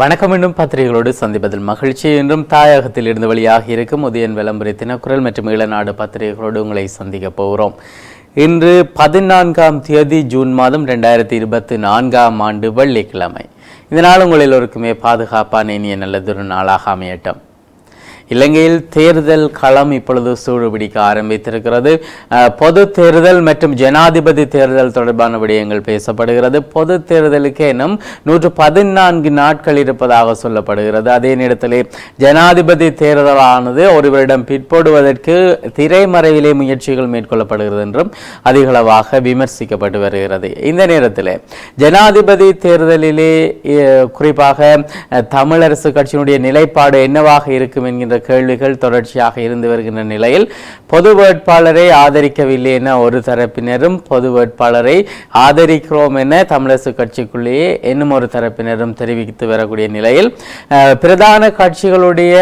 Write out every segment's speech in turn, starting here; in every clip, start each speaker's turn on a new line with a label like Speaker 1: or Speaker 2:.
Speaker 1: வணக்கம் என்றும் பத்திரிகைகளோடு சந்திப்பதில் மகிழ்ச்சி. என்றும் தாயகத்தில் இருந்து வெளியாக இருக்கும் உதயன் விளம்பர தினக்குரல் மற்றும் இளநாடு பத்திரிகைகளோடு உங்களை சந்திக்க போகிறோம். இன்று பதினான்காம் தேதி ஜூன் மாதம் ரெண்டாயிரத்தி இருபத்தி நான்காம் ஆண்டு வெள்ளிக்கிழமை. இதனால் உங்கள் எல்லோருக்குமே பாதுகாப்பான இனிய நல்லதொரு நாளாக அமையட்டும். இலங்கையில் தேர்தல் களம் இப்பொழுது சூடுபிடிக்க ஆரம்பித்திருக்கிறது. பொது தேர்தல் மற்றும் ஜனாதிபதி தேர்தல் தொடர்பான விடயங்கள் பேசப்படுகிறது. பொது தேர்தலுக்கு எனும் நூற்று பதினான்கு நாட்கள் இருப்பதாக சொல்லப்படுகிறது. அதே நேரத்திலே ஜனாதிபதி தேர்தலானது ஒருவரிடம் பிற்படுவதற்கு திரைமறைவிலே முயற்சிகள் மேற்கொள்ளப்படுகிறது என்றும் அதிகளவாக விமர்சிக்கப்பட்டு வருகிறது. இந்த நேரத்தில் ஜனாதிபதி தேர்தலிலே குறிப்பாக தமிழரசு கட்சியினுடைய நிலைப்பாடு என்னவாக இருக்கும் என்கின்ற கேள்விகள் தொடர்ச்சியாக இருந்து வருகின்ற நிலையில் பொது வேட்பாளரை ஆதரிக்கவில்லை என ஒரு தரப்பினரும் பொது வேட்பாளரை ஆதரிக்கிறோம் என தமிழரசு கட்சிக்குள்ளேயே இன்னும் ஒரு தரப்பினரும் தெரிவித்து வரக்கூடிய நிலையில் பிரதான கட்சிகளுடைய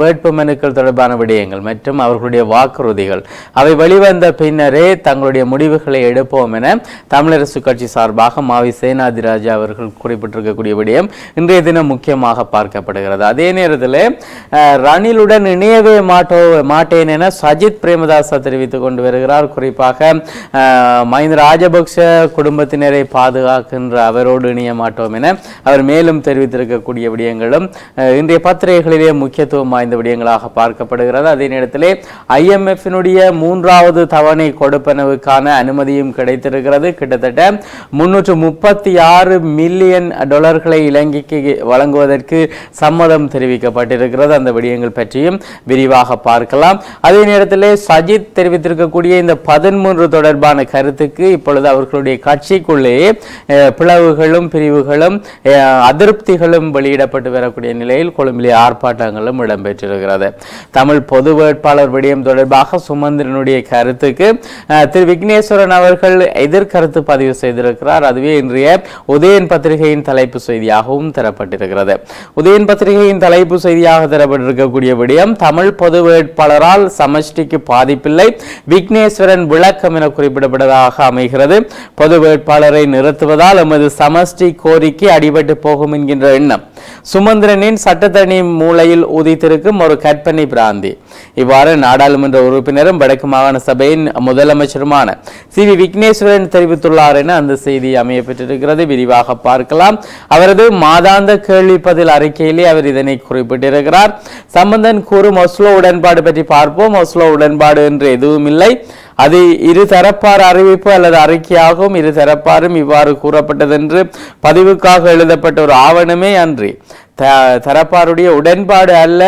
Speaker 1: வேட்பு மனுக்கள் தொடர்பான விடயங்கள் மற்றும் அவர்களுடைய வாக்குறுதிகள் அவை வெளிவந்த பின்னரே தங்களுடைய முடிவுகளை எடுப்போம் என தமிழரசு கட்சி சார்பாக மாவி சேனாதிராஜா அவர்கள் குறிப்பிட்டிருக்கக்கூடிய விடயம் இன்றைய தினம் முக்கியமாக பார்க்கப்படுகிறது. அதே நேரத்தில் அணிலுடன் இணையவே மாட்டோ மாட்டேன் என சஜித் பிரேமதாச தெரிவித்துக் கொண்டு வருகிறார். குறிப்பாக மஹிந்த ராஜபக்ஷ குடும்பத்தினரை பாதுகாக்கின்ற அவரோடு இணைய மாட்டோம் என அவர் மேலும் தெரிவித்திருக்கக்கூடிய விடயங்களும் இன்றைய பத்திரிகைகளிலே முக்கியத்துவம் வாய்ந்த விடயங்களாக பார்க்கப்படுகிறது. அதே நேரத்திலே ஐஎம்எஃபினுடைய மூன்றாவது தவணை கொடுப்பனவுக்கான அனுமதியும் கிடைத்திருக்கிறது. கிட்டத்தட்ட முன்னூற்று முப்பத்தி ஆறு மில்லியன் டாலர்களை இலங்கைக்கு வழங்குவதற்கு சம்மதம் தெரிவிக்கப்பட்டிருக்கிறது. அந்த விடயங்கள் பற்றியும் விரிவாக பார்க்கலாம். அதே நேரத்தில் சஜித் தெரிவித்திருக்கக்கூடிய இந்த பதிமூன்று தொடர்பான கருத்துக்கு இப்பொழுது அவர்களுடைய கட்சிக்குள்ளேயே பிளவுகளும் பிரிவுகளும் அதிருப்திகளும் வெளியிடப்பட்டு வரக்கூடிய நிலையில் கொழும்பிலே ஆர்ப்பாட்டங்களும் இடம்பெற்றிருக்கிறது. தமிழ் பொது வேட்பாளர் விடயம் தொடர்பாக சுமந்திரனுடைய கருத்துக்கு திரு விக்னேஸ்வரன் அவர்கள் எதிர்கருத்து பதிவு செய்திருக்கிறார். அதுவே இன்றைய உதயன் பத்திரிகையின் தலைப்பு செய்தியாகவும் தரப்பட்டிருக்கிறது. உதயன் பத்திரிகையின் தலைப்பு செய்தியாக தரப்பட்டிருக்க இருக்கக்கூடிய விடயம் தமிழ் பொது வேட்பாளரால் சமஷ்டிக்கு பாதிப்பில்லை விக்னேஸ்வரன் விளக்கம் என குறிப்பிடப்பட்டதாக அமைகிறது. பொது வேட்பாளரை நிறுத்துவதால் எமது சமஷ்டி கோரிக்கை அடிபட்டு போகும் என்கின்ற எண்ணம். சுமந்திரனின் சட்டத்தணி மூலையில் உதித்திருக்கும் ஒரு கற்பனை பிராந்தி. இவ்வாறு நாடாளுமன்ற உறுப்பினரும் வடக்கு மாகாண சபையின் முதலமைச்சருமான சி. வி. விக்னேஸ்வரன் தெரிவித்துள்ளார் என அந்த செய்தி அமையப்பட்டிருக்கிறது விரிவாக பார்க்கலாம். அவரது மாதாந்த கேள்வி பதில் அறிக்கையிலே அவர் இதனை குறிப்பிட்டிருக்கிறார். சம்பந்தன் கூறும் ஒஸ்லோ உடன்பாடு பற்றி பார்ப்போம். ஒஸ்லோ உடன்பாடு என்று எதுவும் இல்லை. அது இரு தரப்பார் அறிவிப்பு அல்லது அறிக்கையாகவும் இரு தரப்பாரும் இவ்வாறு கூறப்பட்டதென்று பதிவுக்காக எழுதப்பட்ட ஒரு ஆவணமே அன்றி. த தரப்பாருடைய உடன்பாடு அல்ல.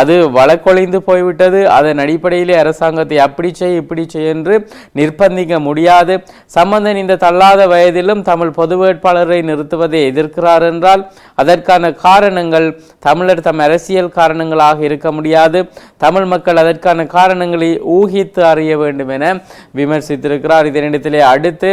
Speaker 1: அது வழக்கொழிந்து போய்விட்டது. அதன் அடிப்படையிலே அரசாங்கத்தை அப்படி செய் இப்படி செய் என்று நிர்பந்திக்க முடியாது. சம்பந்தன் இந்த தள்ளாத வயதிலும் தமிழ் பொது வேட்பாளரை நிறுத்துவதை எதிர்க்கிறார் என்றால் அதற்கான காரணங்கள் தமிழர் தம் அரசியல் காரணங்களாக இருக்க முடியாது. தமிழ் மக்கள் அதற்கான காரணங்களை ஊகித்து அறிய வேண்டும் என விமர்சித்திருக்கிறார். இதனிடத்திலே அடுத்து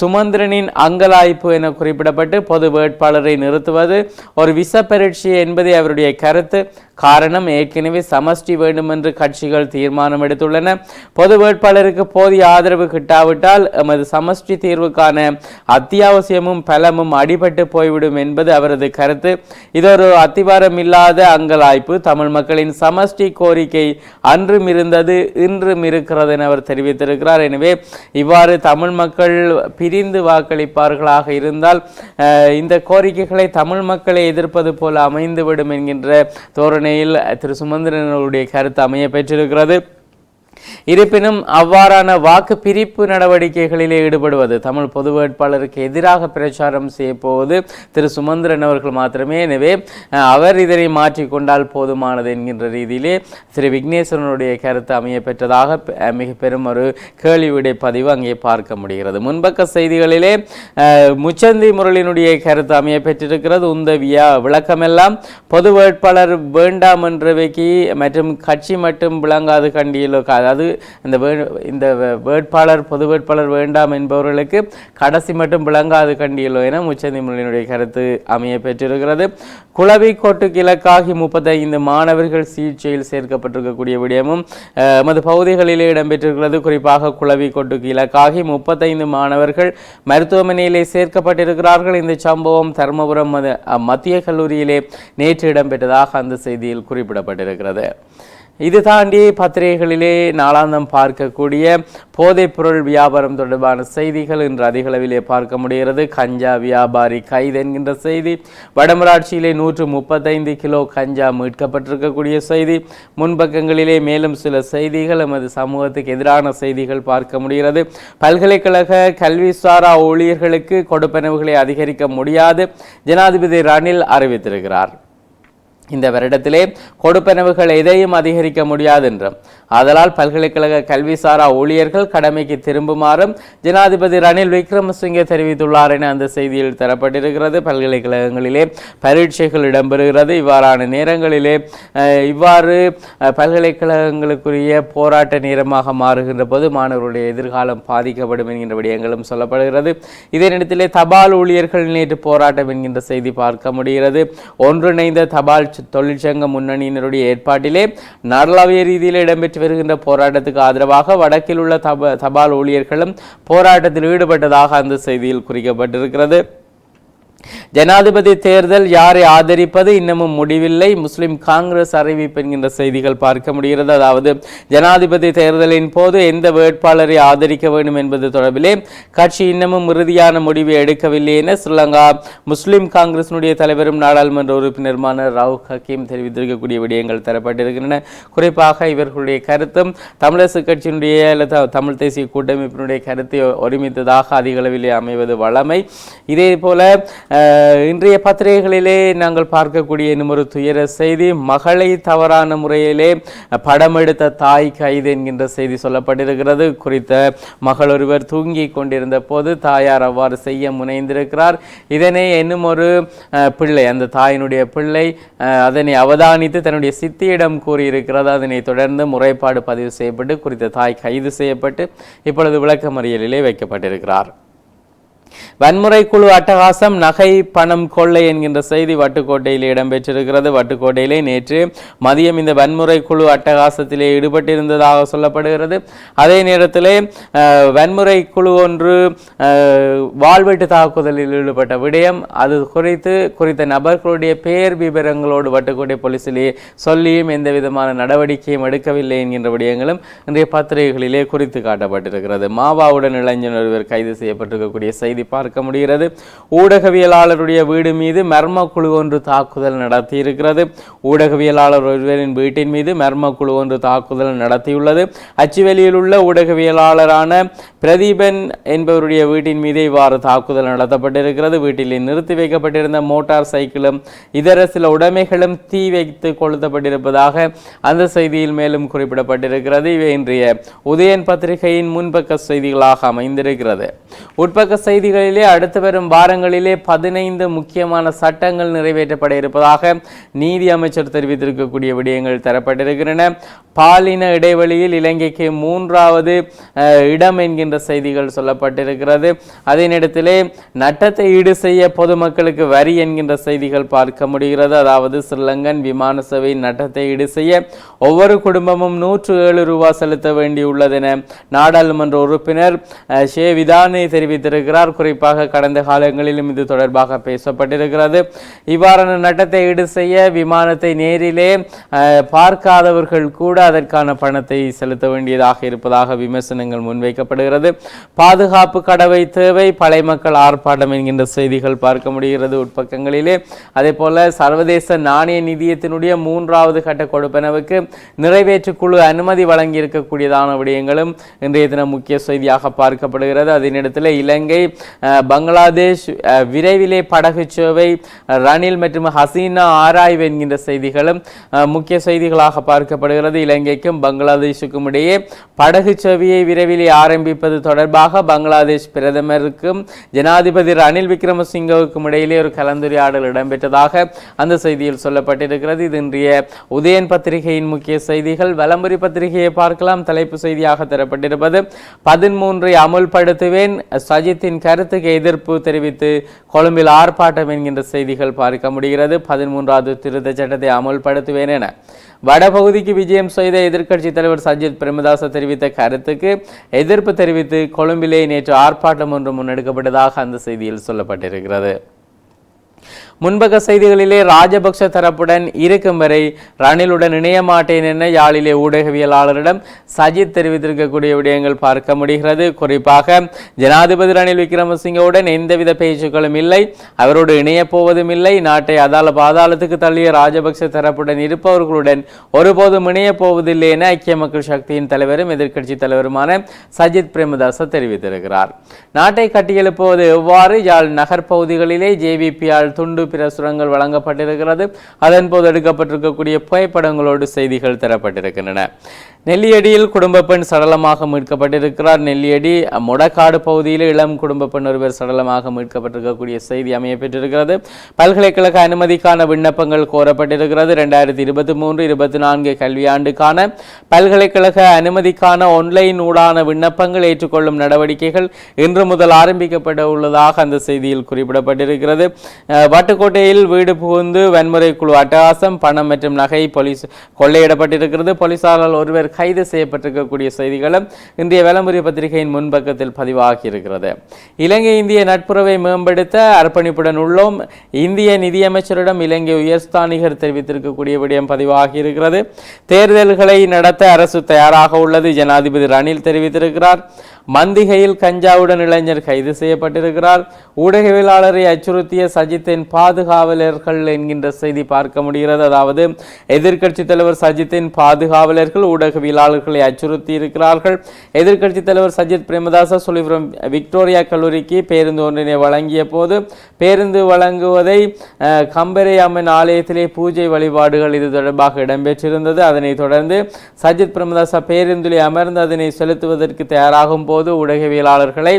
Speaker 1: சுமந்திரனின் அங்கலாய்ப்பு என குறிப்பிடப்பட்டு பொது வேட்பாளரை நிறுத்துவது ஒரு விசப்பெரு பரீட்சை என்பதே அவருடைய கருத்து. காரணம் ஏற்கனவே சமஷ்டி வேண்டும் என்று கட்சிகள் தீர்மானம் எடுத்துள்ளன. பொது வேட்பாளருக்கு போதிய ஆதரவு கிட்டாவிட்டால் எமது சமஷ்டி தீர்வுக்கான அத்தியாவசியமும் பலமும் அடிபட்டு போய்விடும் என்பது அவரது கருத்து. இதொரு அத்திவாரம் இல்லாத அங்கலாய்ப்பு. தமிழ் மக்களின் சமஷ்டி கோரிக்கை அன்றும் இருந்தது இன்றும் இருக்கிறது என அவர் தெரிவித்திருக்கிறார். எனவே இவ்வாறு தமிழ் மக்கள் பிரிந்து வாக்களிப்பார்களாக இருந்தால் இந்த கோரிக்கைகளை தமிழ் மக்களை எதிர்ப்பது போல அமைந்துவிடும் என்கின்ற தோரணையில் திரு சுமந்திரனுடைய கருத்து அமைய பெற்றிருக்கிறது இருப்பினும் அவ்வாறான வாக்கு பிரிப்பு நடவடிக்கைகளிலே ஈடுபடுவது. தமிழ் பொது வேட்பாளருக்கு எதிராக பிரச்சாரம் செய்ய போவது திரு சுமந்திரன் அவர்கள் மாத்திரமே. எனவே அவர் இதனை மாற்றிக்கொண்டால் போதுமானது என்கின்ற ரீதியிலே திரு விக்னேஸ்வரனுடைய கருத்து அமைய பெற்றதாக மிக பெரும் ஒரு கேள்வி விடை பதிவு அங்கே பார்க்க முடிகிறது. முன்பக்க செய்திகளிலே முச்சந்தி முரளினுடைய கருத்து அமைய பெற்றிருக்கிறது. உந்தவியா விளக்கமெல்லாம் பொது வேட்பாளர் வேண்டாம் என்றவைக்கு மற்றும் கட்சி மட்டும் விளங்காது கண்டியலோ அதாவது இந்த வே- இந்த வே- வேட்பாளர் பொது வேட்பாளர் வேண்டாம் என்பவர்களுக்கு கடைசி மட்டும் விளங்காது கண்டியலோ என உச்சநீதிமன்றினுடைய கருத்து அமைய பெற்றிருக்கிறது. குளவிக்கோட்டுக்கு இலக்காகி முப்பத்தைந்து மாணவர்கள் சிகிச்சையில் சேர்க்கப்பட்டிருக்கக்கூடிய விடயமும் அஹ், எமது பகுதிகளிலே இடம்பெற்றிருக்கிறது. குறிப்பாக குளவிக்கோட்டுக்கு இலக்காகி முப்பத்தைந்து மாணவர்கள் மருத்துவமனையிலே சேர்க்கப்பட்டிருக்கிறார்கள். இந்த சம்பவம் தருமபுரம் மத்திய கல்லூரியிலே நேற்று இடம்பெற்றதாக அந்த செய்தியில் குறிப்பிடப்பட்டிருக்கிறது. இது தாண்டி பத்திரிகைகளிலே நாளாந்தம் பார்க்கக்கூடிய போதைப்பொருள் வியாபாரம் தொடர்பான செய்திகள் இன்று அதிகளவிலே பார்க்க முடிகிறது. கஞ்சா வியாபாரி கைது என்கின்ற செய்தி வடமராட்சியிலே நூற்று முப்பத்தைந்து கிலோ கஞ்சா மீட்கப்பட்டிருக்கக்கூடிய செய்தி முன்பக்கங்களிலே மேலும் சில செய்திகள் எமது சமூகத்துக்கு எதிரான செய்திகள் பார்க்க முடிகிறது. பல்கலைக்கழக கல்விசாரா ஊழியர்களுக்கு கொடுப்பனவுகளை அதிகரிக்க முடியாது ஜனாதிபதி ரணில் அறிவித்திருக்கிறார். இந்த வருடத்திலே கொடுப்பனவுகள் எதையும் அதிகரிக்க முடியாது என்றும் ஆதலால் பல்கலைக்கழக கல்விசாரா ஊழியர்கள் கடமைக்கு திரும்புமாறும் ஜனாதிபதி ரணில் விக்ரமசிங்கே தெரிவித்துள்ளார் என அந்த செய்தியில் தரப்பட்டிருக்கிறது. பல்கலைக்கழகங்களிலே பரீட்சைகள் இடம்பெறுகிறது. இவ்வாறான நேரங்களிலே இவ்வாறு பல்கலைக்கழகங்களுக்குரிய போராட்ட நேரமாக மாறுகின்ற போது மாணவர்களுடைய எதிர்காலம் பாதிக்கப்படும் என்கின்ற விடயங்களும் சொல்லப்படுகிறது. இதே நேரத்திலே தபால் ஊழியர்கள் நேற்று போராட்டம் என்கின்ற செய்தி பார்க்க முடிகிறது. ஒன்றிணைந்த தபால் தொழிற்சங்க முன்னணியினருடைய ஏற்பாட்டிலே நாடளாவிய ரீதியில் இடம்பெற்று வருகின்ற போராட்டத்துக்கு ஆதரவாக வடக்கில் உள்ள தபால் ஊழியர்களும் போராட்டத்தில் ஈடுபட்டதாக அந்த செய்தியில் குறிக்கப்பட்டிருக்கிறது. ஜனாதிபதி தேர்தல் யாரை ஆதரிப்பது இன்னமும் முடிவில்லை. முஸ்லிம் காங்கிரஸ் அறிவிப்பு என்கின்ற செய்திகள் பார்க்க முடிகிறது. அதாவது ஜனாதிபதி தேர்தலின் போது எந்த வேட்பாளரை ஆதரிக்க வேண்டும் என்பது தொடர்பிலே கட்சி இன்னமும் இறுதியான முடிவை எடுக்கவில்லை என ஸ்ரீலங்கா முஸ்லிம் காங்கிரசினுடைய தலைவரும் நாடாளுமன்ற உறுப்பினருமான ராவ் ஹக்கீம் தெரிவித்திருக்கக்கூடிய விடயங்கள் தரப்பட்டிருக்கின்றன. குறிப்பாக இவர்களுடைய கருத்தும் தமிழரசு கட்சியினுடைய அல்லது தமிழ் தேசிய கூட்டமைப்பினுடைய கருத்தை ஒருமித்ததாக அதிக அளவிலே அமைவது வளமை. இதே போல இன்றைய பத்திரிகைகளிலே நாங்கள் பார்க்கக்கூடிய இன்னும் ஒரு துயர செய்தி. மகளை தவறான முறையிலே படம் எடுத்த தாய் கைது என்கின்ற செய்தி சொல்லப்பட்டிருக்கிறது. குறித்த மகள் ஒருவர் தூங்கி கொண்டிருந்த போது தாயார் அவ்வாறு செய்ய முனைந்திருக்கிறார். இதனை இன்னும் ஒரு பிள்ளை அந்த தாயினுடைய பிள்ளை அதனை அவதானித்து தன்னுடைய சித்தியிடம் கூறியிருக்கிறது. அதனை தொடர்ந்து முறைப்பாடு பதிவு செய்யப்பட்டு குறித்த தாய் கைது செய்யப்பட்டு இப்பொழுது விளக்கமறியலிலே வைக்கப்பட்டிருக்கிறார். வன்முறை குழு அட்டகாசம் நகை பணம் கொள்ளை என்கின்ற செய்தி வட்டுக்கோட்டையில் இடம்பெற்றிருக்கிறது. வட்டுக்கோட்டையிலே நேற்று மதியம் இந்த வன்முறை குழு அட்டகாசத்திலே ஈடுபட்டிருந்ததாக சொல்லப்படுகிறது. அதே நேரத்தில் வன்முறை குழு ஒன்று வாழ்வெட்டு தாக்குதலில் ஈடுபட்ட விடயம் அது குறித்து குறித்த நபர்களுடைய பெயர் விவரங்களோடு வட்டுக்கோட்டை போலீசிலே சொல்லியும் எந்த விதமான நடவடிக்கையும் எடுக்கவில்லை என்கின்ற விடயங்களும் இன்றைய பத்திரிகைகளிலே குறித்து காட்டப்பட்டிருக்கிறது. மாவாவுடன் இளைஞர் ஒருவர் கைது செய்யப்பட்டிருக்கக்கூடிய செய்தி பார்க்க முடிகிறது. ஊடகவியலாளருடைய வீடு மீது மர்ம குழு ஒன்று தாக்குதல் நடத்தியிருக்கிறது. ஊடகவியலாளர் ஒருவரின் வீட்டின் மீது மர்ம குழு ஒன்று தாக்குதல் நடத்தியுள்ளது. அச்சுவெளியில் உள்ள ஊடகவியலாளரான பிரதீபன் என்பவருடைய வீட்டின் மீது இவ்வாறு தாக்குதல் நடத்தப்பட்டிருக்கிறது. வீட்டில் நிறுத்தி வைக்கப்பட்டிருந்த மோட்டார் சைக்கிளும் இதர சில உடைமைகளும் தீ வைத்து கொளுத்தப்பட்டிருப்பதாக அந்த செய்தியில் மேலும் குறிப்பிடப்பட்டிருக்கிறது. இவை இன்றைய உதயன் பத்திரிகையின் முன்பக்க செய்திகளாக அமைந்திருக்கிறது. உட்பக்க செய்திகள் செய்திகளிலே அடுத்து வரும் வாரங்களிலே பதினைந்து முக்கியமான சட்டங்கள் நிறைவேற்றப்பட இருப்பதாக நீதி அமைச்சர் தெரிவித்திருக்கக்கூடிய விடயங்கள் தரப்பட்டிருக்கின்றன. பாலின இடைவெளியில் இலங்கைக்கு மூன்றாவது இடம் என்கின்ற செய்திகள் சொல்லப்பட்டிருக்கிறது. அதே நேரத்திலே நட்டத்தை ஈடு செய்ய பொதுமக்களுக்கு வரி என்கின்ற செய்திகள் பார்க்க முடிகிறது. அதாவது ஸ்ரீலங்கன் விமான சேவை நட்டத்தை ஈடு செய்ய ஒவ்வொரு குடும்பமும் நூற்று ஏழு ரூபாய் செலுத்த வேண்டியுள்ளதென நாடாளுமன்ற உறுப்பினர் ஷே விதானே தெரிவித்திருக்கிறார். குறிப்பாக கடந்த காலங்களிலும் இது தொடர்பாக பேசப்பட்டிருக்கிறது. இவ்வாறான நட்டத்தை ஈடு செய்ய விமானத்தை நேரிலே பார்க்காதவர்கள் கூட அதற்கான பணத்தை செலுத்த வேண்டியதாக இருப்பதாக விமர்சனங்கள் முன்வைக்கப்படுகிறது. பாதுகாப்பு கடவை தேவை பழைய மக்கள் ஆர்ப்பாட்டம் என்கின்ற செய்திகள் பார்க்க முடிகிறது உட்பக்கங்களிலே. அதே போல சர்வதேச நாணய நிதியத்தினுடைய மூன்றாவது கட்ட கொடுப்பனவுக்கு நிறைவேற்று குழு அனுமதி வழங்கியிருக்கக்கூடியதான விடயங்களும் இன்றைய தினம் முக்கிய செய்தியாக பார்க்கப்படுகிறது. அதே நேரத்தில் இலங்கை பங்களாதேஷ் விரைவிலே படகு சேவை ரணில் மற்றும் ஹசீனா ஆராய்வு என்கின்ற செய்திகளும் முக்கிய செய்திகளாக பார்க்கப்படுகிறது. இலங்கைக்கும் பங்களாதேஷுக்கும் இடையே படகு சேவையை விரைவிலே ஆரம்பிப்பது தொடர்பாக பங்களாதேஷ் பிரதமருக்கும் ஜனாதிபதி ரணில் விக்ரமசிங்கவுக்கும் இடையிலே ஒரு கலந்துரையாடல் இடம்பெற்றதாக அந்த செய்தியில் சொல்லப்பட்டிருக்கிறது. இது இன்றைய உதயன் பத்திரிகையின் முக்கிய செய்திகள். வலம்புரி பத்திரிகையை பார்க்கலாம். தலைப்பு செய்தியாக தரப்பட்டிருப்பது பதிமூன்றை அமுல்படுத்துவேன் சஜித்தின் கருத்துக்கு எதிர்ப்பு தெரிவித்து கொழும்பில் ஆர்ப்பாட்டம் என்கின்ற செய்திகள் பார்க்க முடிகிறது. பதிமூன்றாவது திருத்த சட்டத்தை அமுல்படுத்துவேன் என. வடபகுதிக்கு விஜயம் செய்த எதிர்க்கட்சி தலைவர் சஜித் பிரேமதாச தெரிவித்த கருத்துக்கு எதிர்ப்பு தெரிவித்து கொழும்பிலே நேற்று ஆர்ப்பாட்டம் ஒன்று முன்னெடுக்கப்பட்டதாக அந்த செய்தியில் சொல்லப்பட்டிருக்கிறது. முன்பக்க செய்திகளிலே ராஜபக்ஷ தரப்புடன் இருக்கும் வரை ரணிலுடன் இணைய மாட்டேன் என யாழிலே ஊடகவியலாளரிடம் சஜித் தெரிவித்திருக்கக்கூடிய விடயங்கள் பார்க்க முடிகிறது. குறிப்பாக ஜனாதிபதி ரணில் விக்ரமசிங்கவுடன் எந்தவித பேச்சுக்களும் இல்லை. அவரோடு இணையப் போவதும் இல்லை. நாட்டை அதால பாதாளத்துக்கு தள்ளிய ராஜபக்ஷ தரப்புடன் இருப்பவர்களுடன் ஒருபோதும் இணையப் போவதில்லை என ஐக்கிய மக்கள் சக்தியின் தலைவரும் எதிர்க்கட்சி தலைவருமான சஜித் பிரேமதாச தெரிவித்திருக்கிறார். நாட்டை கட்டியெழுப்புவது எவ்வாறு? யாழ் நகர் பகுதிகளிலே ஜேவிபியால் துண்டு பிரசுரங்கள் வழங்கப்பட்டிருக்கிறது. அதன்போது எடுக்கப்பட்டிருக்கக்கூடிய புகைப்படங்களோடு செய்திகள் தரப்பட்டிருக்கின்றன. நெல்லியடியில் குடும்ப பெண் சடலமாக மீட்கப்பட்டிருக்கிறார். நெல்லியடி முடக்காடு பகுதியில் இளம் குடும்ப பெண் ஒருவர் சடலமாக மீட்கப்பட்டிருக்கக்கூடிய செய்தி அமையப்பெற்றிருக்கிறது பல்கலைக்கழக அனுமதிக்கான விண்ணப்பங்கள் கோரப்பட்டிருக்கிறது. ரெண்டாயிரத்தி இருபத்தி மூன்று இருபத்தி நான்கு கல்வியாண்டுக்கான பல்கலைக்கழக அனுமதிக்கான ஒன்லைன் ஊடான விண்ணப்பங்கள் ஏற்றுக்கொள்ளும் நடவடிக்கைகள் இன்று முதல் ஆரம்பிக்கப்பட உள்ளதாக அந்த செய்தியில் குறிப்பிடப்பட்டிருக்கிறது. வட்டுக்கோட்டையில் வீடு புகுந்து வன்முறை குழு அட்டகாசம் பணம் மற்றும் நகை போலீஸ் கொள்ளையிடப்பட்டிருக்கிறது. போலீசாரால் ஒருவர் கைது செய்யப்பட்டிருக்கக்கூடிய செய்திகளும் இன்றைய விளம்பரிய பத்திரிகையின் முன்பக்கத்தில் பதிவாகி இருக்கிறது இலங்கை இந்திய நட்புறவை மேம்படுத்த அர்ப்பணிப்புடன் உள்ளோம். இந்திய நிதியமைச்சரிடம் இலங்கை உயர்ஸ்தானிகர் தெரிவித்திருக்கக்கூடிய விடயம் பதிவாகி இருக்கிறது தேர்தல்களை நடத்த அரசு தயாராக உள்ளது ஜனாதிபதி ரணில் தெரிவித்திருக்கிறார். மந்திகையில் கஞ்சாவுடன் இளைஞர் கைது செய்யப்பட்டிருக்கிறார். ஊடகவியலாளரை அச்சுறுத்திய சஜித்தின் பாதுகாவலர்கள் என்கின்ற செய்தி பார்க்க முடிகிறது. அதாவது எதிர்க்கட்சி தலைவர் சஜித்தின் பாதுகாவலர்கள் ஊடகவியலாளர்களை அச்சுறுத்தி இருக்கிறார்கள் எதிர்க்கட்சி தலைவர் சஜித் பிரேமதாச சொல்லிவரும் விக்டோரியா கல்லூரிக்கு பேருந்து ஒன்றினை வழங்கிய போது பேருந்து வழங்குவதை கம்பரை அம்மன் ஆலயத்திலே பூஜை வழிபாடுகள் இது தொடர்பாக இடம்பெற்றிருந்தது. அதனைத் தொடர்ந்து சஜித் பிரேமதாச பேருந்திலே அமர்ந்து அதனை செலுத்துவதற்கு தயாராகும் போது ஊடகவியலாளர்களை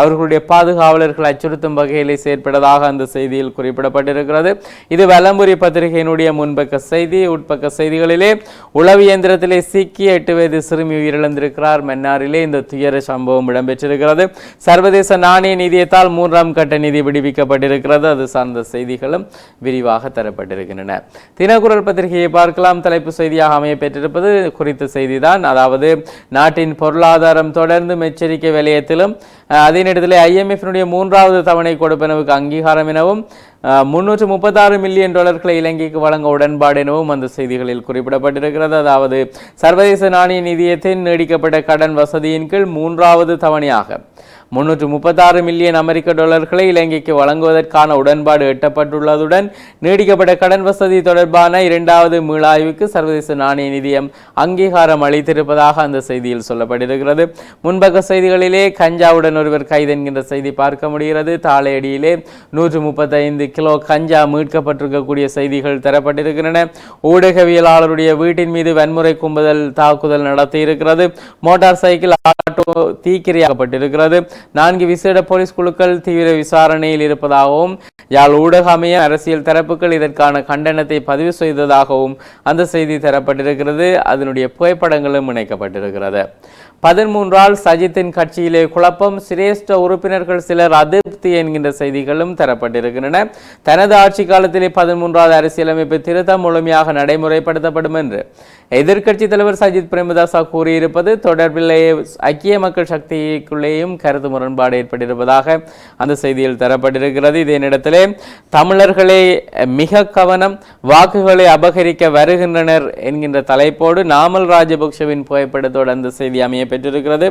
Speaker 1: அவர்களுடைய பாதுகாவலர்கள் அச்சுறுத்தும் வகையில் செயற்பட்டதாக அந்த செய்தியில் குறிப்பிடப்பட்டிருக்கிறது. இது வலம்புரி பத்திரிகையினுடைய முன்பக்க செய்தி. உட்பக்க செய்திகளிலே உளவு இயந்திரத்திலே சிக்கி எட்டு வயது சிறுமி உயிரிழந்திருக்கிறார். மன்னாரிலே இந்த துயர சம்பவம் இடம்பெற்றிருக்கிறது. சர்வதேச நாணய நிதியத்தால் மூன்றாம் கட்ட நிதி விடுவிக்கப்பட்டிருக்கிறது. அது சார்ந்த செய்திகளும் விரிவாக தரப்பட்டிருக்கின்றன. தினக்குரல் பத்திரிகையை பார்க்கலாம். தலைப்பு செய்தியாக அமைய பெற்றிருப்பது குறித்த செய்திதான். அதாவது நாட்டின் பொருளாதாரம் தொடர்ந்து மெச்ச எச்சரிக்கை விலையத்திலும் அதே நேரத்தில் ஐஎம்எஃபினுடைய மூன்றாவது தவணை கொடுப்பனவுக்கு அங்கீகாரம் எனவும் முன்னூற்று முப்பத்தாறு மில்லியன் டாலர்களை இலங்கைக்கு வழங்க உடன்பாடு எனவும் அந்த செய்திகளில் குறிப்பிடப்பட்டிருக்கிறது. அதாவது சர்வதேச நாணய நிதியத்தின் நீடிக்கப்பட்ட கடன் வசதியின் கீழ் மூன்றாவது தவணையாக முன்னூற்று முப்பத்தாறு மில்லியன் அமெரிக்க டாலர்களை இலங்கைக்கு வழங்குவதற்கான உடன்பாடு எட்டப்பட்டுள்ளதுடன் நீடிக்கப்பட்ட கடன் வசதி தொடர்பான இரண்டாவது மீளாய்வுக்கு சர்வதேச நாணய நிதியம் அங்கீகாரம் அளித்திருப்பதாக அந்த செய்தியில் சொல்லப்பட்டிருக்கிறது முன்பக்க செய்திகளிலே கஞ்சாவுடன் ஒருவர் கைது என்கின்ற செய்தி பார்க்க முடிகிறது. தாளையடியிலே நூற்று முப்பத்தைந்து கிலோ கஞ்சா மீட்கப்பட்டிருக்கக்கூடிய செய்திகள் தரப்பட்டிருக்கின்றன. ஊடகவியலாளருடைய வீட்டின் மீது வன்முறை கும்புதல் தாக்குதல் நடத்தி இருக்கிறது மோட்டார் சைக்கிள் ஆட்டோ தீக்கிரையாக்கப்பட்டிருக்கிறது. நான்கு விசேட போலீஸ் குழுக்கள் தீவிர விசாரணையில் இருப்பதாகவும் யாழ் ஊடக அமைய அரசியல் தரப்புகள் இதற்கான கண்டனத்தை பதிவு செய்ததாகவும் அந்த செய்தி தரப்பட்டிருக்கிறது. அதனுடைய புகைப்படங்களும் இணைக்கப்பட்டிருக்கிறது. பதிமூன்றால் சஜித்தின் கட்சியிலே குழப்பம் சிரேஷ்ட உறுப்பினர்கள் சிலர் அதிருப்தி என்கின்ற செய்திகளும் தரப்பட்டிருக்கின்றன. தனது ஆட்சி காலத்திலே பதிமூன்றாவது அரசியலமைப்பு திருத்தம் முழுமையாக நடைமுறைப்படுத்தப்படும் என்று எதிர்க்கட்சி தலைவர் சஜித் பிரேமதாசா கூறியிருப்பது தொடர்பிலேயே ஐக்கிய மக்கள் சக்திக்குள்ளேயும் கருத்து முரண்பாடு ஏற்பட்டிருப்பதாக அந்த செய்தியில் தரப்பட்டிருக்கிறது. இதே நேரத்திலே தமிழர்களே மிக கவனம் வாக்குகளை அபகரிக்க வருகின்றனர் என்கின்ற தலைப்போடு நாமல் ராஜபக்ஷவின் புகைப்படத்தோடு அந்த செய்தி அமைய பெற்றிருக்கிறது.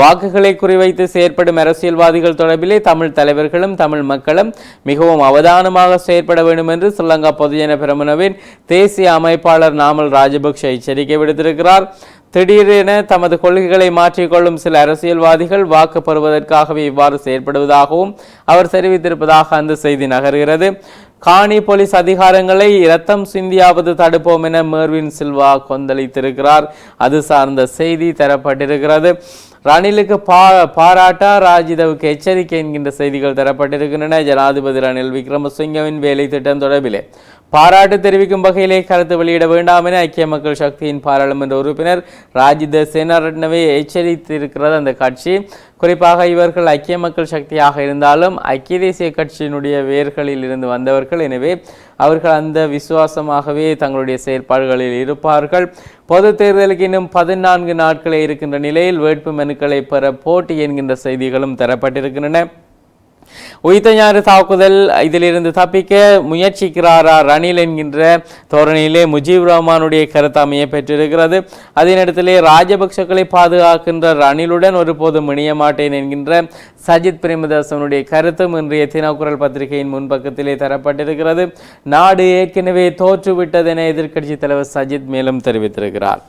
Speaker 1: வாக்குகளை குறிவைத்து செயற்படும் அரசியல்வாதிகள் தொடர்பிலே தமிழ் தலைவர்களும் தமிழ் மக்களும் மிகவும் அவதானமாக செயற்பட வேண்டும் என்று ஸ்ரீலங்கா பொதுஜன பிரமுனவின் தேசிய அமைப்பாளர் நாமல் ராஜபக்ஷ எச்சரிக்கை விடுத்திருக்கிறார். திடீரென தமது கொள்கைகளை மாற்றிக்கொள்ளும் சில அரசியல்வாதிகள் வாக்கு பெறுவதற்காகவே இவ்வாறு செயற்படுவதாகவும் அவர் தெரிவித்திருப்பதாக அந்த செய்தி நகர்கிறது. காணி போலீஸ் அதிகாரங்களை இரத்தம் சிந்தியாவது தடுப்போம் என மேர்வின் சில்வா கொந்தளித்திருக்கிறார். அது சார்ந்த செய்தி தரப்பட்டிருக்கிறது. ரணிலுக்கு பா பாராட்டா ராஜிதவுக்கு எச்சரிக்கை என்கின்ற செய்திகள் தரப்பட்டிருக்கின்றன. ஜனாதிபதி ரணில் விக்ரமசிங்கவின் வேலை திட்டம் தொடர்பிலே பாராட்டு தெரிவிக்கும் வகையிலே கருத்து வெளியிட வேண்டாம் என ஐக்கிய மக்கள் சக்தியின் பாராளுமன்ற உறுப்பினர் ராஜித சேனாரட்னவை எச்சரித்திருக்கிறது அந்த கட்சி. குறிப்பாக இவர்கள் ஐக்கிய மக்கள் சக்தியாக இருந்தாலும் ஐக்கிய தேசிய கட்சியினுடைய வேர்களில் இருந்து வந்தவர்கள். எனவே அவர்கள் அந்த விசுவாசமாகவே தங்களுடைய செயற்பாடுகளில் இருப்பார்கள். பொது தேர்தலுக்கு இன்னும் பதினான்கு நாட்களே இருக்கின்ற நிலையில் வேட்பு மனுக்களை பெற போட்டி என்கின்ற செய்திகளும் தரப்பட்டிருக்கின்றன. உயிர்த்த தாக்குதல் இதிலிருந்து தப்பிக்க முயற்சிக்கிறாரா ரணில் என்கின்ற தோரணையிலே முஜீப் ரஹ்மானுடைய கருத்து அமைய பெற்றிருக்கிறது. அதே நேரத்திலே ராஜபக்சக்களை பாதுகாக்கின்ற ரணிலுடன் ஒருபோதும் இணைய மாட்டேன் என்கின்ற சஜித் பிரேமதாசனுடைய கருத்தும் இன்றைய தினக்குரல் பத்திரிகையின் முன்பக்கத்திலே தரப்பட்டிருக்கிறது. நாடு ஏற்கனவே தோற்றுவிட்டதென எதிர்க்கட்சி தலைவர் சஜித் மேலும் தெரிவித்திருக்கிறார்.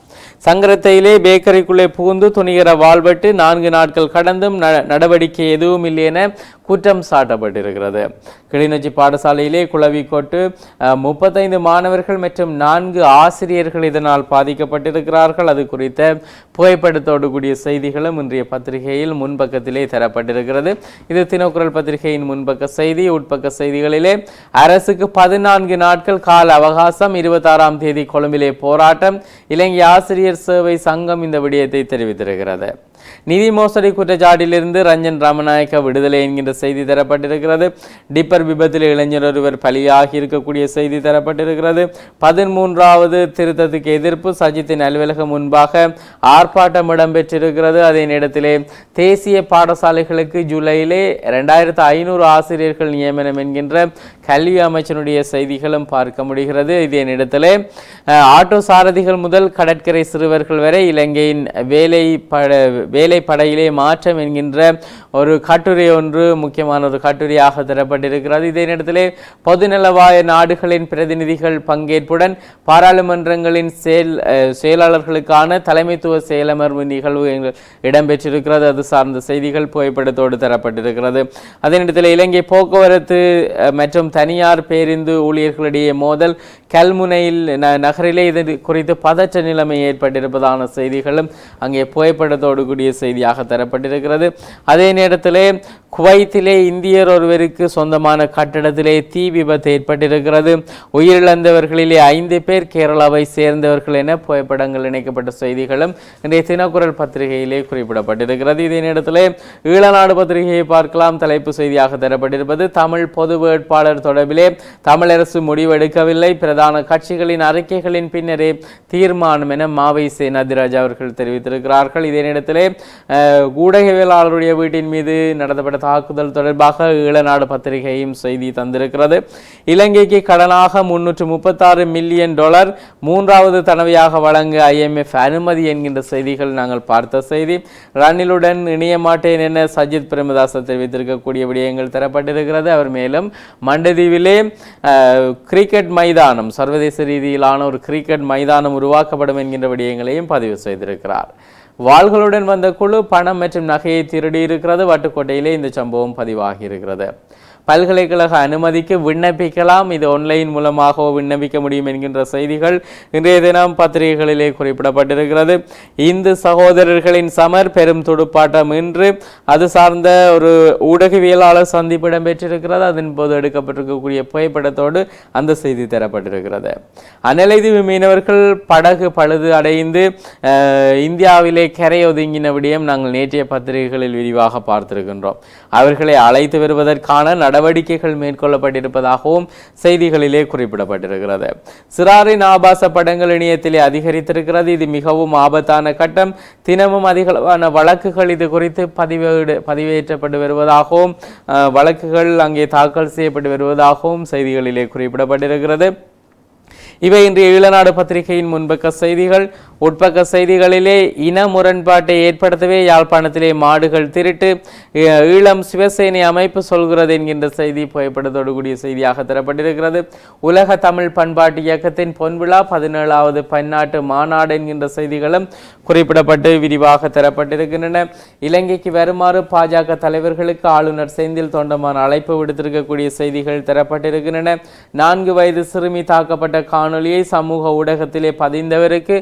Speaker 1: சங்கரத்தையிலே பேக்கரிக்குள்ளே புகுந்து துணிகர வாழ்வெட்டு நான்கு நாட்கள் கடந்தும் நடவடிக்கை எதுவும் இல்லை என குற்றம் சாட்டப்பட்டிருக்கிறது. கிளிநொச்சி பாடசாலையிலே குளவிக்கோட்டு முப்பத்தைந்து மாணவர்கள் மற்றும் நான்கு ஆசிரியர்கள் இதனால் பாதிக்கப்பட்டிருக்கிறார்கள். அது குறித்த புகைப்படத்தோடு கூடிய செய்திகளும் இன்றைய பத்திரிகையில் முன்பக்கத்திலே தரப்பட்டிருக்கிறது. இது தினக்குரல் பத்திரிகையின் முன்பக்க செய்தி. உட்பக்க செய்திகளிலே அரசுக்கு பதினான்கு நாட்கள் கால அவகாசம் இருபத்தாறாம் தேதி கொழும்பிலே போராட்டம் இலங்கை ஆசிரியர் சேவை சங்கம் இந்த விடயத்தை தெரிவித்திருக்கிறது. நிதி மோசடி குற்றச்சாட்டிலிருந்து ரஞ்சன் ராமநாயக்க விடுதலை என்கின்ற செய்தி தரப்பட்டிருக்கிறது. டிப்பர் விபத்தில் இளைஞர் ஒருவர் பலியாகி இருக்கக்கூடிய செய்தி தரப்பட்டிருக்கிறது. பதிமூன்றாவது திருத்தத்துக்கு எதிர்ப்பு சஜித்தின் அலுவலகம் முன்பாக ஆர்ப்பாட்டம் இடம்பெற்றிருக்கிறது. அதே நேரத்திலே தேசிய பாடசாலைகளுக்கு ஜூலையிலே ரெண்டாயிரத்து ஐநூறு ஆசிரியர்கள் நியமனம் என்கின்ற கல்வி அமைச்சனுடைய செய்திகளும் பார்க்க முடிகிறது. இதே நேரத்திலே ஆட்டோ சாரதிகள் முதல் கடற்கரை சிறுவர்கள் வரை இலங்கையின் வேலை பட வேலைப்படையிலே மாற்றம் என்கின்ற ஒரு கட்டுரை ஒன்று முக்கியமான ஒரு கட்டுரையாக தரப்பட்டிருக்கிறது. இதே நேரத்திலே பொதுநலவாய நாடுகளின் பிரதிநிதிகள் பங்கேற்புடன் பாராளுமன்றங்களின் செயல் செயலாளர்களுக்கான தலைமைத்துவ செயலமர்வு நிகழ்வு இடம்பெற்றிருக்கிறது. அது சார்ந்த செய்திகள் புகைப்படத்தோடு தரப்பட்டிருக்கிறது. அதே நேரத்தில் இலங்கை போக்குவரத்து மற்றும் தனியார் பேருந்து ஊழியர்களிடையே மோதல் கல்முனையில் ந- நகரிலே இது குறித்து பதற்ற நிலைமை ஏற்பட்டிருப்பதான செய்திகளும் அங்கே புகைப்படத்தோடு கூடிய செய்தியாக தரப்பட்டிருக்கிறது. அதே நேரத்திலே குவைத்திலே இந்தியர் ஒருவருக்கு சொந்தமான கட்டடத்திலே தீ விபத்து ஏற்பட்டிருக்கிறது. உயிரிழந்தவர்களிலே ஐந்து பேர் கேரளாவை சேர்ந்தவர்கள் என புகைப்படங்கள் இணைக்கப்பட்ட செய்திகளும் இன்றைய தினக்குரல் பத்திரிகையிலே குறிப்பிடப்பட்டிருக்கிறது. இதே நேரத்திலே ஈழநாடு பத்திரிகையை பார்க்கலாம். தலைப்பு செய்தியாக தரப்பட்டிருப்பது தமிழ் பொது வேட்பாளர் தொடர்பிலே தமிழரசு முடிவெடுக்கவில்லை. பிரதான கட்சிகளின் அறிக்கைகளின் பின்னரே தீர்மானம் என மாவை சே அவர்கள் தெரிவித்திருக்கிறார்கள். இதே நேரத்திலே ஊடகவியலாளருடைய வீட்டின் மீது நடத்தப்பட்ட தாக்குதல் தொடர்பாக ஈழநாடு பத்திரிகையும் செய்தி தந்திருக்கிறது. இலங்கைக்கு கடனாக முன்னூற்று முப்பத்தாறு மில்லியன் டாலர் மூன்றாவது தடவையாக வழங்க ஐஎம்எஃப் அனுமதி என்கின்ற செய்திகள் நாங்கள் பார்த்த செய்தி. ரணிலுடன் இணைய மாட்டேன் என சஜித் பிரேமதாச தெரிவித்திருக்கக்கூடிய விடயங்கள் தரப்பட்டிருக்கிறது. அவர் மேலும் மண்டதீவிலே கிரிக்கெட் மைதானம் சர்வதேச ரீதியிலான ஒரு கிரிக்கெட் மைதானம் உருவாக்கப்படும் என்கின்ற விடயங்களையும் பதிவு செய்திருக்கிறார். வாள்களுடன் வந்த குழு பணம் மற்றும் நகையை திருடி இருக்கிறது. வட்டுக்கோட்டையிலே இந்த சம்பவம் பதிவாகி இருக்கிறது. பல்கலைக்கழக அனுமதிக்கு விண்ணப்பிக்கலாம். இது ஆன்லைன் மூலமாகவோ விண்ணப்பிக்க முடியும் என்கின்ற செய்திகள் இன்றைய தினம் பத்திரிகைகளிலே குறிப்பிடப்பட்டிருக்கிறது. இந்து சகோதரர்களின் சமர் பெரும் துடுப்பாட்டம் இன்று. அது சார்ந்த ஒரு ஊடகவியலாளர் சந்திப்பு இடம்பெற்றிருக்கிறது. அதன் போது எடுக்கப்பட்டிருக்கக்கூடிய புகைப்படத்தோடு அந்த செய்தி தரப்பட்டிருக்கிறது. அனலைதீவு மீனவர்கள் படகு பழுது அடைந்து அஹ், இந்தியாவிலே கரை ஒதுங்கின விடயம் நாங்கள் நேற்றைய பத்திரிகைகளில் விரிவாக பார்த்திருக்கின்றோம். அவர்களை அழைத்து வருவதற்கான நடவடிக்கைகள் மேற்கொள்ளப்பட்டிருப்பதாகவும் செய்திகளிலே குறிப்பிடப்பட்டிருக்கிறது. சிறாரின் ஆபாச படங்கள் இணையத்திலே அதிகரித்திருக்கிறது. இது மிகவும் ஆபத்தான கட்டம். தினமும் அதிகளவான வழக்குகள் இது குறித்து பதிவேடு பதிவேற்றப்பட்டு வருவதாகவும் வழக்குகள் அங்கே தாக்கல் செய்யப்பட்டு வருவதாகவும் செய்திகளிலே குறிப்பிடப்பட்டிருக்கிறது. இவை இன்றைய ஈழநாடு பத்திரிகையின் முன்பக்க செய்திகள். உட்பக்க செய்திகளிலே இன முரண்பாட்டை ஏற்படுத்தவே யாழ்ப்பாணத்திலே மாடுகள் திருட்டு. ஈழம் சிவசேனை அமைப்பு சொல்கிறது என்கின்ற செய்தி புகைப்படத்தோடு கூடிய செய்தியாக தரப்பட்டிருக்கிறது. உலக தமிழ் பண்பாட்டு இயக்கத்தின் பொன்விழா பதினேழாவது பன்னாட்டு மாநாடு என்கின்ற செய்திகளும் குறிப்பிடப்பட்டு விரிவாக தரப்பட்டிருக்கின்றன. இலங்கைக்கு வருமாறு பாஜக தலைவர்களுக்கு ஆளுநர் செந்தில் தொண்டமான் அழைப்பு விடுத்திருக்கக்கூடிய செய்திகள் தரப்பட்டிருக்கின்றன. நான்கு வயது சிறுமி தாக்கப்பட்ட காணொளியை சமூக ஊடகத்திலே பதிந்தவருக்கு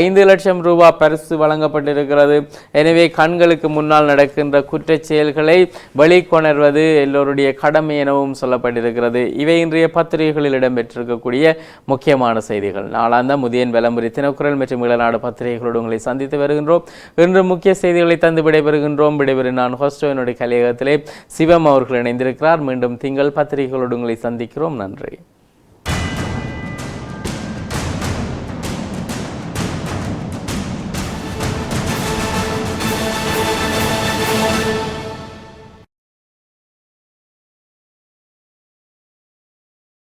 Speaker 1: ஐந்து லட்சம் ரூபாய் பரிசு வழங்கப்பட்டிருக்கிறது. எனவே கண்களுக்கு முன்னால் நடக்கின்ற குற்றச் செயல்களை வெளிக்கொணர்வது எல்லோருடைய கடமை எனவும் சொல்லப்பட்டிருக்கிறது. இவை இன்றைய பத்திரிகைகளில் இடம்பெற்றிருக்கக்கூடிய முக்கியமான செய்திகள். நாளாந்த முதியன் விளம்பரி தினக்குரல் மற்றும் இளநாடு பத்திரிகைகளோடு உங்களை சந்தித்து வருகின்றோம். இன்று முக்கிய செய்திகளை தந்து விடைபெறுகின்றோம். விடைபெறும் நான் ஹோஸ்டோவினுடைய கலையகத்திலே சிவம் அவர்கள் இணைந்திருக்கிறார். மீண்டும் திங்கள் பத்திரிகைகளோடு உங்களை சந்திக்கிறோம். நன்றி.